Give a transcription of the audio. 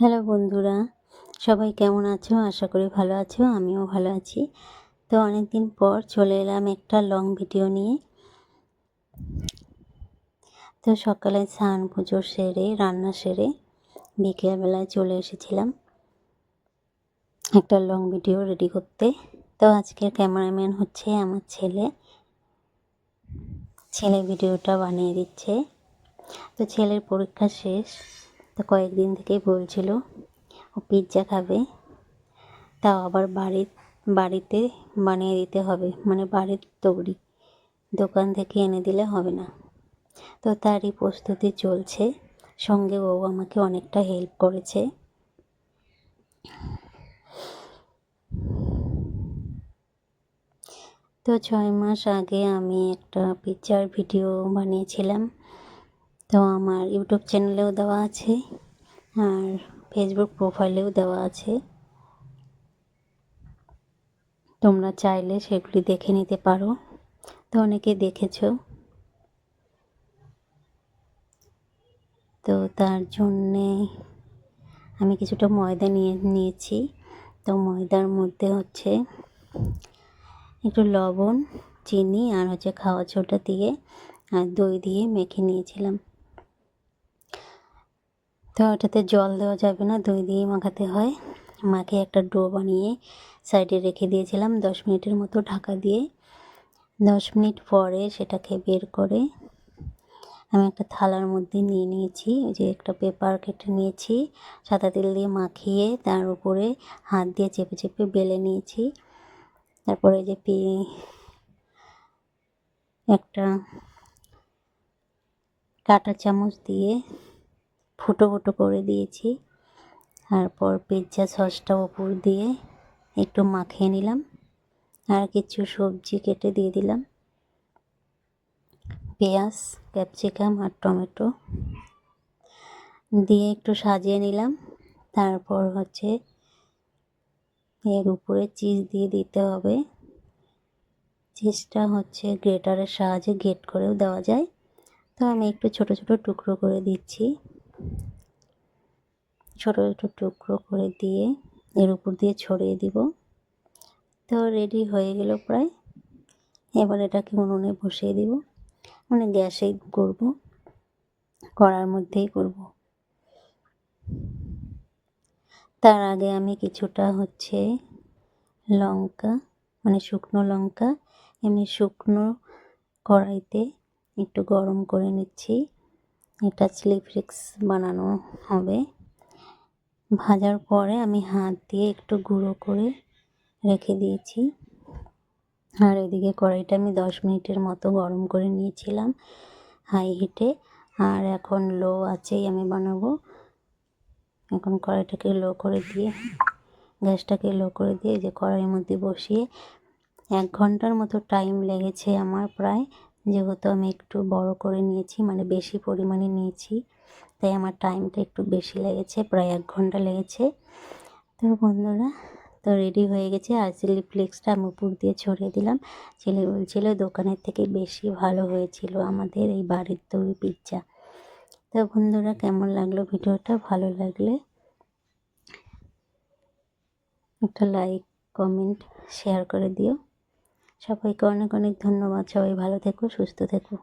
Hello বন্ধুরা, সবাই কেমন আছো? আশা করি ভালো আছো, আমিও ভালো আছি। তো অনেক দিন পর চলে এলাম একটা লং ভিডিও নিয়ে। তো সকালে স্নান পুজো সেরে, রান্না সেরে বিকেলবেলায় চলে এসেছিলাম একটা লং ভিডিও রেডি করতে। তো আজকের ক্যামেরাম্যান হচ্ছে আমার ছেলে। ছেলে ভিডিওটা বানিয়ে দিচ্ছে। তো ছেলের পরীক্ষা শেষ। তো কয়েকদিন থেকেই বলছিল, ও পিৎজা খাবে, তাও আবার বাড়ির বাড়িতে বানিয়ে দিতে হবে মানে বাড়ির তৈরি দোকান থেকে এনে দিলে হবে না। তো তারই প্রস্তুতি চলছে। সঙ্গে ও আমাকে অনেকটা হেল্প করেছে। তো ছয় মাস আগে আমি একটা পিকচার ভিডিও বানিয়েছিলাম। তো আমার ইউটিউব চ্যানেলেও দেওয়া আছে আর ফেসবুক প্রোফাইলেও দেওয়া আছে। তোমরা চাইলে সেগুলি দেখে নিতে পারো। তো অনেকে দেখেছ। তো তার জন্যে আমি কিছুটা ময়দা নিয়ে, নিয়েছি। তো ময়দার মধ্যে হচ্ছে একটু লবণ, চিনি আর হচ্ছে খাওয়া ছোটা দিয়ে আর দই দিয়ে মেখে নিয়েছিলাম। তো ওটাতে জল দেওয়া যাবে না, দই দিয়েই মাখাতে হয়। মাকে একটা ডো বানিয়ে সাইডে রেখে দিয়েছিলাম দশ মিনিটের মতো ঢাকা দিয়ে। দশ মিনিট পরে সেটাকে বের করে আমি একটা থালার মধ্যে নিয়ে নিয়েছি, ওই যে একটা পেপার কেটে নিয়েছি, সাদা তেল দিয়ে মাখিয়ে তার উপরে হাত দিয়ে চেপে চেপে বেলে নিয়েছি। তারপরে যে পি, একটা কাটা চামচ দিয়ে ফুটো ফুটো করে দিয়েছি। তারপর পিৎজা সসটা ওপর দিয়ে একটু মাখিয়ে নিলাম। আর কিছু সবজি কেটে দিয়ে দিলাম। পেঁয়াজ, ক্যাপসিকাম আর টমেটো দিয়ে একটু সাজিয়ে নিলাম। তারপর হচ্ছে এর উপরে চিজ দিয়ে দিতে হবে। চিজটা হচ্ছে গ্রেটারের সাহায্যে গ্রেট করেও দেওয়া যায়। তো আমি একটু ছোট ছোট টুকরো করে দিচ্ছি। ছোটো ছোটো টুকরো করে দিয়ে এর উপর দিয়ে ছড়িয়ে দিব। তো রেডি হয়ে গেল প্রায়। এবার এটাকে উনুনে বসিয়ে দিব। মানে গ্যাসেই করব করার মধ্যেই করব। তার আগে আমি কিছুটা হচ্ছে লঙ্কা মানে শুকনো লঙ্কা, এমনি শুকনো কড়াইতে একটু গরম করে নিচ্ছি। এটা চিলি ফ্লেক্স বানানো হবে। ভাজার পরে আমি হাত দিয়ে একটু গুঁড়ো করে রেখে দিয়েছি। আর এদিকে কড়াইটা আমি দশ মিনিটের মতো গরম করে নিয়েছিলাম হাই হিটে আর এখন লো আছেই আমি বানাবো। এখন কড়াইটাকে লো করে দিয়ে, গ্যাসটাকে লো করে দিয়ে যে কড়াইয়ের মধ্যে বসিয়ে এক ঘণ্টার মতো টাইম লেগেছে আমার প্রায়। যেহেতু আমি একটু বড় করে নিয়েছি মানে বেশি পরিমাণে নিয়েছি, তাই আমার টাইমটা একটু বেশি লেগেছে, প্রায় এক ঘণ্টা লেগেছে। তো বন্ধুরা, তো রেডি হয়ে গেছে। আর চিলি ফ্লেক্সটা আমি উপর দিয়ে ছড়িয়ে দিলাম। ছেলে বলছিল দোকানের থেকে বেশি ভালো হয়েছিল আমাদের এই বাড়ির তৈরি পিৎজা তো বন্ধুরা, কেমন লাগল ভিডিওটা? ভালো লাগলে একটা লাইক কমেন্ট শেয়ার করে দিও। সবাইকে অনেক অনেক ধন্যবাদ। সবাই ভালো থেকো সুস্থ থেকো।